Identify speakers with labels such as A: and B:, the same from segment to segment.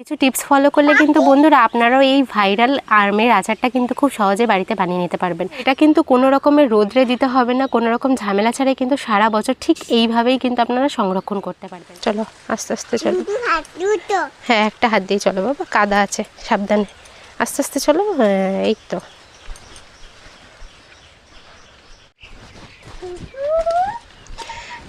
A: কিছু tips follow করলে কিন্তু বন্ধুরা আপনারাও এই ভাইরাল আর্মের আচারটা কিন্তু খুব সহজে বাড়িতে বানিয়ে নিতে পারবেন। এটা কিন্তু কোনো রকমের রোদ্রে দিতে হবে না, কোনো রকম ঝামেলা ছাড়াই কিন্তু সারা বছর ঠিক এইভাবেই কিন্তু আপনারা সংরক্ষণ করতে পারবেন। চলো, আস্তে আস্তে চলো। হ্যাঁ একটা হাত দিয়ে চলো বাবা, কাদা আছে, সাবধানে। আস্তে আস্তে চলো হ্যাঁ এই তো।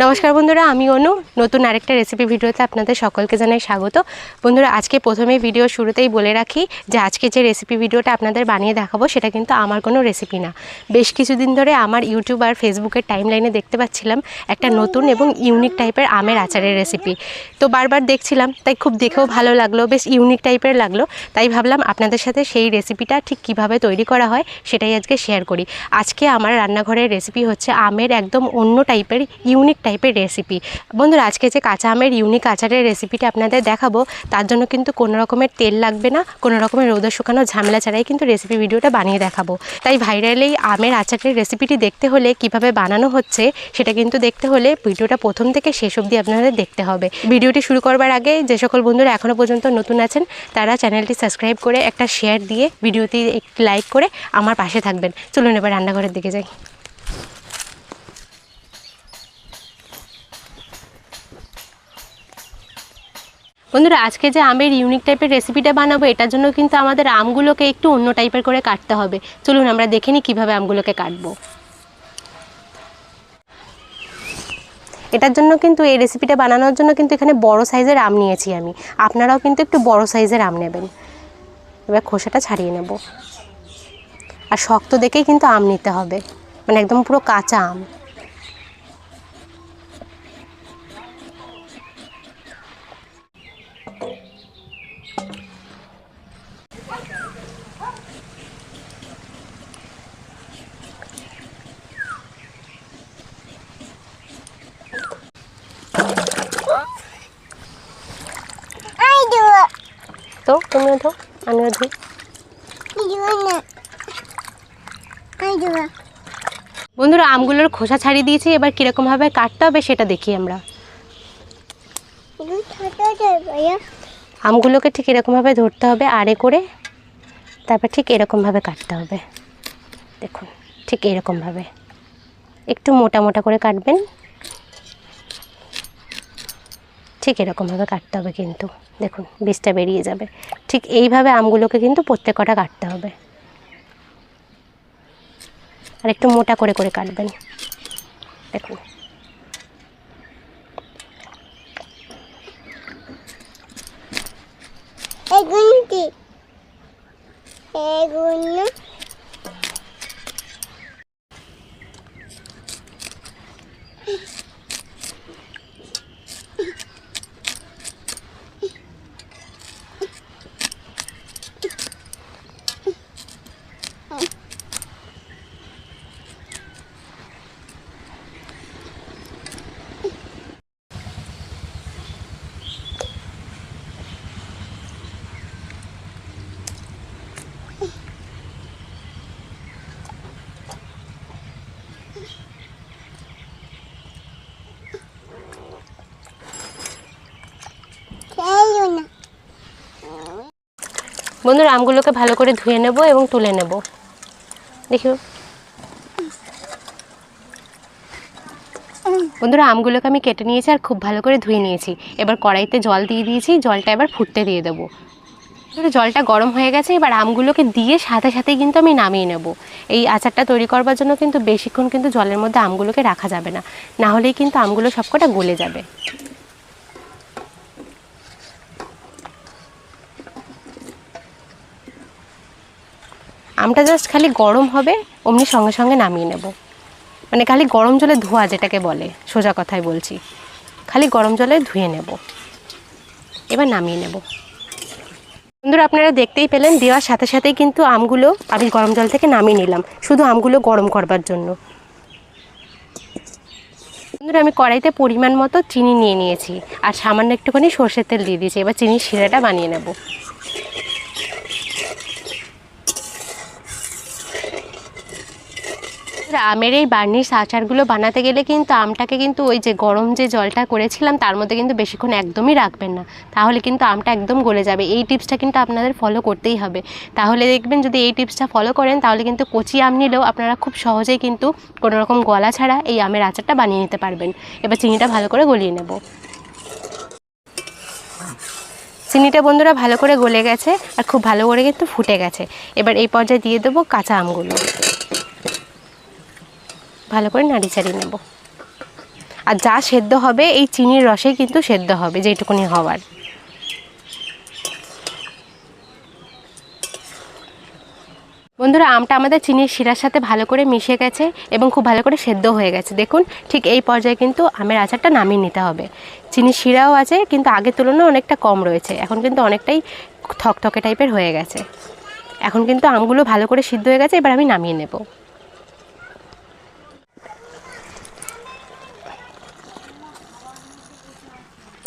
A: নমস্কার বন্ধুরা, আমি অনু। নতুন আরেকটা রেসিপি ভিডিওতে আপনাদের সকলকে জানাই স্বাগত। বন্ধুরা, আজকে প্রথমে ভিডিও শুরুতেই বলে রাখি যে আজকে যে রেসিপি ভিডিওটা আপনাদের বানিয়ে দেখাবো, সেটা কিন্তু আমার কোনো রেসিপি না। বেশ কিছুদিন ধরে আমার ইউটিউব আর ফেসবুকের টাইম লাইনে দেখতে পাচ্ছিলাম একটা নতুন এবং ইউনিক টাইপের আমের আচারের রেসিপি তো বারবার দেখছিলাম, তাই খুব দেখেও ভালো লাগল, বেশ ইউনিক টাইপের লাগল। তাই ভাবলাম আপনাদের সাথে সেই রেসিপিটা ঠিক কীভাবে তৈরি করা হয়, সেটাই আজকে শেয়ার করি। আজকে আমার রান্নাঘরের রেসিপি হচ্ছে আমের একদম অন্য টাইপের ইউনিক টাইপের রেসিপি বন্ধুরা, আজকে যে কাঁচা আমের ইউনিক আচারের রেসিপিটা আপনাদের দেখাবো, তার জন্য কিন্তু কোনো রকমের তেল লাগবে না, কোনো রকমের রোদে শুকানো ঝামেলা ছাড়াই কিন্তু রেসিপি ভিডিওটা বানিয়ে দেখাবো। তাই ভাইরাল এই আমের আচারের রেসিপিটি দেখতে হলে কীভাবে বানানো হচ্ছে, সেটা কিন্তু দেখতে হলে ভিডিওটা প্রথম থেকে শেষ অবধি আপনাদের দেখতে হবে। ভিডিওটি শুরু করবার আগে যে সকল বন্ধুরা এখনও পর্যন্ত নতুন আছেন, তারা চ্যানেলটি সাবস্ক্রাইব করে একটা শেয়ার দিয়ে ভিডিওটি একটি লাইক করে আমার পাশে থাকবেন। চলুন এবার রান্নাঘরের দিকে যাই। বন্ধুরা, আজকে যে আমের ইউনিক টাইপের রেসিপিটা বানাবো, এটার জন্য কিন্তু আমাদের আমগুলোকে একটু অন্য টাইপের করে কাটতে হবে। চলুন, আমরা দেখে নিই কীভাবে আমগুলোকে কাটবো। এটার জন্য কিন্তু, এই রেসিপিটা বানানোর জন্য কিন্তু এখানে বড় সাইজের আম নিয়েছি আমি। আপনারাও কিন্তু একটু বড় সাইজের আম নেবেন। এবার খোসাটা ছাড়িয়ে নেব। আর শক্ত দেখেই কিন্তু আম নিতে হবে। মানে একদম পুরো কাঁচা আম
B: আই দেব
A: তো তুমিও ধো আমিও ধুই বন্ধুরা, আমগুলোর খোসা ছাড়িয়ে দিয়েছি, এবার কীরকমভাবে কাটতে হবে সেটা দেখি আমরা। আমগুলোকে ঠিক এরকমভাবে ধরতে হবে, আড়ে করে। তারপর ঠিক এরকমভাবে কাটতে হবে। দেখুন, ঠিক এরকমভাবে। একটু মোটা মোটা করে কাটবেন। ঠিক এরকমভাবে কাটতে হবে কিন্তু। দেখুন বীজটা বেরিয়ে যাবে। ঠিক এইভাবে আমগুলোকে কিন্তু প্রত্যেক কটা কাটতে হবে। আর একটু মোটা করে করে কাটবেন। দেখুন।
B: এগুন কি এগুন খেলো না
A: বন্ধুরা, আমগুলোকে ভালো করে ধুয়ে নেব এবং তুলে নেব। দেখো বন্ধুরা, আমগুলোকে আমি কেটে নিয়েছি আর খুব ভালো করে ধুয়ে নিয়েছি। এবার কড়াইতে জল দিয়ে দিয়েছি, জলটা এবার ফুটতে দিয়ে দেবো। জলটা গরম হয়ে গেছে, এবার আমগুলোকে দিয়ে সাথে সাথেই কিন্তু আমি নামিয়ে নেব। এই আচারটা তৈরি করবার জন্য কিন্তু বেশিক্ষণ কিন্তু জলের মধ্যে আমগুলোকে রাখা যাবে না। না হলেই কিন্তু আমগুলো সবকটা গলে যাবে। আমটা জাস্ট খালি গরম হবে, অমনি সঙ্গে সঙ্গে নামিয়ে নেব। মানে খালি গরম জলে ধোয়া যেটাকে বলে, সোজা কথাই বলছি। খালি গরম জলে ধুয়ে নেব। এবার নামিয়ে নেব। বন্ধুরা, আপনারা দেখতেই পেলেন, দেওয়ার সাথে সাথেই কিন্তু আমগুলো আমি গরম জল থেকে নামিয়ে নিলাম। শুধু আমগুলো গরম করবার জন্য। বন্ধুরা, আমি কড়াইতে পরিমাণ মতো চিনি নিয়ে নিয়েছি। আর সামান্য একটুখানি সর্ষের তেল দিয়ে দিয়েছি। এবার চিনির শিরাটা বানিয়ে নেব। আমের এই বার্নিশ আচারগুলো বানাতে গেলে কিন্তু আমটাকে কিন্তু ওই যে গরম যে জলটা করেছিলাম, তার মধ্যে কিন্তু বেশিক্ষণ একদমই রাখবেন না। তাহলে কিন্তু আমটা একদম গলে যাবে। এই টিপসটা কিন্তু আপনাদের ফলো করতেই হবে। তাহলে দেখবেন যদি এই টিপসটা ফলো করেন, তাহলে কিন্তু কচি আম নিলেও আপনারা খুব সহজেই কিন্তু কোনো রকম গলা ছাড়া এই আমের আচারটা বানিয়ে নিতে পারবেন। এবার চিনিটা ভালো করে গলিয়ে নেব। চিনিটা বন্ধুরা ভালো করে গলে গেছে আর খুব ভালো করে কিন্তু ফুটে গেছে। এবার এই পর্যায়ে দিয়ে দেবো কাঁচা আমগুলো। ভালো করে নাড়ি চাড়িয়ে নেব। আর যা সেদ্ধ হবে, এই চিনির রসেই কিন্তু সেদ্ধ হবে যেটুকুনি হওয়ার। বন্ধুরা, আমটা আমাদের চিনির শিরার সাথে ভালো করে মিশে গেছে এবং খুব ভালো করে সেদ্ধ হয়ে গেছে। দেখুন, ঠিক এই পর্যায়ে কিন্তু আমের আচারটা নামিয়ে নিতে হবে। চিনির শিরাও আছে, কিন্তু আগের তুলনায় অনেকটা কম রয়েছে। এখন কিন্তু অনেকটাই থকথকে টাইপের হয়ে গেছে। এখন কিন্তু আমগুলো ভালো করে সিদ্ধ হয়ে গেছে, এবার আমি নামিয়ে নেব।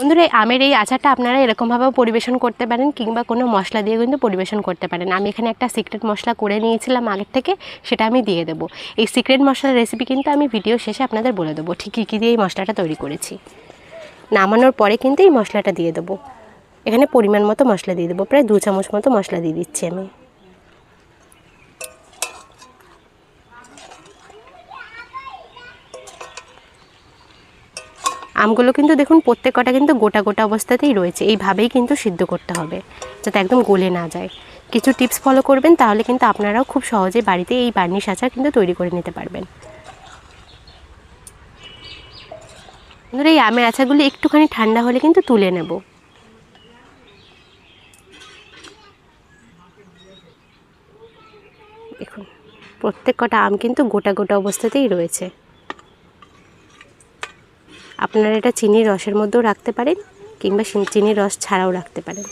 A: বন্ধুরা, আমের এই আচারটা আপনারা এরকমভাবেও পরিবেশন করতে পারেন কিংবা কোনো মশলা দিয়ে কিন্তু পরিবেশন করতে পারেন। আমি এখানে একটা সিক্রেট মশলা করে নিয়েছিলাম আগের থেকে, সেটা আমি দিয়ে দেবো। এই সিক্রেট মশলার রেসিপি কিন্তু আমি ভিডিও শেষে আপনাদের বলে দেবো, ঠিক কী কী দিয়ে এই মশলাটা তৈরি করেছি। নামানোর পরে কিন্তু এই মশলাটা দিয়ে দেবো। এখানে পরিমাণ মতো মশলা দিয়ে দেবো, প্রায় দু চামচ মতো মশলা দিয়ে দিচ্ছি আমি। আমগুলো কিন্তু দেখুন, প্রত্যেক কটা কিন্তু গোটা গোটা অবস্থাতেই রয়েছে। এইভাবেই কিন্তু সিদ্ধ করতে হবে, যাতে একদম গলে না যায়। কিছু টিপস ফলো করবেন, তাহলে কিন্তু আপনারাও খুব সহজে বাড়িতে এই বার্নিশ আচার কিন্তু তৈরি করে নিতে পারবেন। বন্ধুরা, এই আমের আচারগুলো একটুখানি ঠান্ডা হলে কিন্তু তুলে নেব। দেখুন, প্রত্যেক কটা আম কিন্তু গোটা গোটা অবস্থাতেই রয়েছে। আপনারা এটা চিনির রসের মধ্যেও রাখতে পারেন কিংবা চিনির রস ছাড়াও রাখতে পারেন।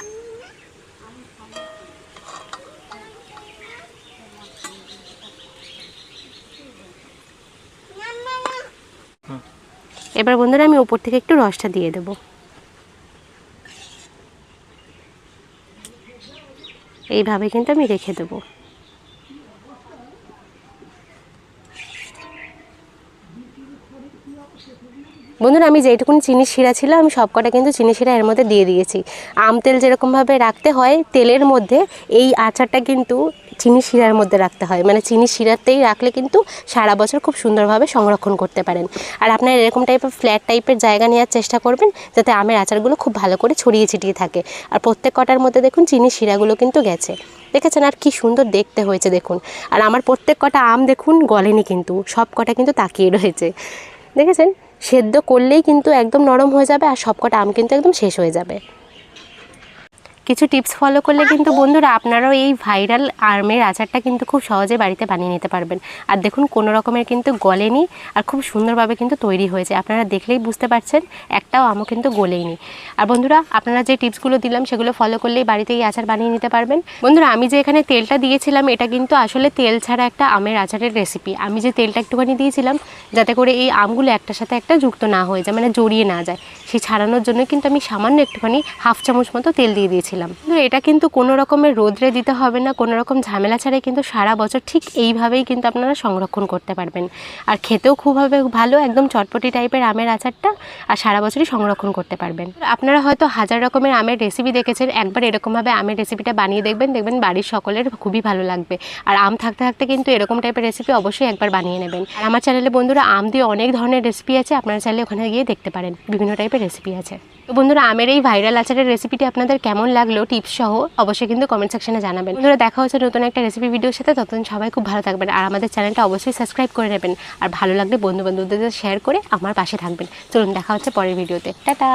A: এবার বন্ধুরা আমি ওপর থেকে একটু রসটা দিয়ে দেবো। এইভাবে কিন্তু আমি রেখে দেবো। বন্ধুরা, আমি যেইটুকুনি চিনি শিরা ছিল, আমি সব কটা কিন্তু চিনি শিরা এর মধ্যে দিয়ে দিয়েছি। আম তেল যেরকমভাবে রাখতে হয়, তেলের মধ্যে এই আচারটা কিন্তু চিনি শিরার মধ্যে রাখতে হয়। মানে চিনি শিরাতেই রাখলে কিন্তু সারা বছর খুব সুন্দরভাবে সংরক্ষণ করতে পারেন। আর আপনার এরকম টাইপের ফ্ল্যাট টাইপের জায়গা নেওয়ার চেষ্টা করবেন, যাতে আমের আচারগুলো খুব ভালো করে ছড়িয়ে ছিটিয়ে থাকে। আর প্রত্যেক কটার মধ্যে দেখুন, চিনি শিরাগুলো কিন্তু গেছে। দেখেছেন আর কি সুন্দর দেখতে হয়েছে, দেখুন। আর আমার প্রত্যেক কটা আম দেখুন গলেনি কিন্তু সব কটা কিন্তু তাকিয়ে রয়েছে। দেখেছেন? সেদ্ধ করলেই কিন্তু একদম নরম হয়ে যাবে আর সবকটা আম কিন্তু একদম শেষ হয়ে যাবে। কিছু টিপস ফলো করলে কিন্তু বন্ধুরা আপনারাও এই ভাইরাল আমের আচারটা কিন্তু খুব সহজে বাড়িতে বানিয়ে নিতে পারবেন। আর দেখুন কোনো রকমের কিন্তু গলেনি আর খুব সুন্দরভাবে কিন্তু তৈরি হয়েছে। আপনারা দেখলেই বুঝতে পারছেন একটাও আমও কিন্তু গলেইনি। আর বন্ধুরা আপনারা যে টিপসগুলো দিলাম সেগুলো ফলো করলেই বাড়িতে এই আচার বানিয়ে নিতে পারবেন। বন্ধুরা আমি যে এখানে তেলটা দিয়েছিলাম এটা কিন্তু আসলে তেল ছাড়া একটা আমের আচারের রেসিপি আমি যে তেলটা একটুখানি দিয়েছিলাম যাতে করে এই আমগুলো একটার সাথে একটা যুক্ত না হয়ে যায় মানে জড়িয়ে না যায়। সেই ছাড়ানোর জন্য কিন্তু আমি সামান্য একটুখানি হাফ চামচ মতো তেল দিয়ে দিয়েছিলাম। কিন্তু এটা কিন্তু কোনো রকমের রোদ্রে দিতে হবে না, কোনো রকম ঝামেলা ছাড়াই কিন্তু সারা বছর ঠিক এইভাবেই কিন্তু আপনারা সংরক্ষণ করতে পারবেন। আর খেতেও খুব হবে, ভালো, একদম চটপটি টাইপের আমের আচারটা আর সারা বছরই সংরক্ষণ করতে পারবেন। আপনারা হয়তো হাজার রকমের আমের রেসিপি দেখেছেন, একবার এরকমভাবে আমের রেসিপিটা বানিয়ে দেখবেন দেখবেন বাড়ির সকলের খুবই ভালো লাগবে। আর আম থাকতে থাকতে কিন্তু এরকম টাইপের রেসিপি অবশ্যই একবার বানিয়ে নেবেন। আমার চ্যানেলে বন্ধুরা আম দিয়ে অনেক ধরনের রেসিপি আছে, আপনারা চাইলে ওখানে গিয়ে দেখতে পারেন, বিভিন্ন টাইপের রেসিপি আছে। তো বন্ধুরা, আমের এই ভাইরাল আচারের রেসিপিটি আপনাদের কেমন লাগল টিপস সহ অবশ্যই কিন্তু কমেন্ট সেকশনে জানাবেন। ধরো দেখা হচ্ছে নতুন একটা রেসিপি ভিডিওর সাথে। ততদিন সবাই খুব ভালো থাকবেন। আর আমাদের চ্যানেলটা অবশ্যই সাবস্ক্রাইব করে নেবেন। আর ভালো লাগলে বন্ধু বান্ধবদের শেয়ার করে আমার পাশে থাকবেন। চলুন, দেখা হচ্ছে পরের ভিডিওতে টাটা!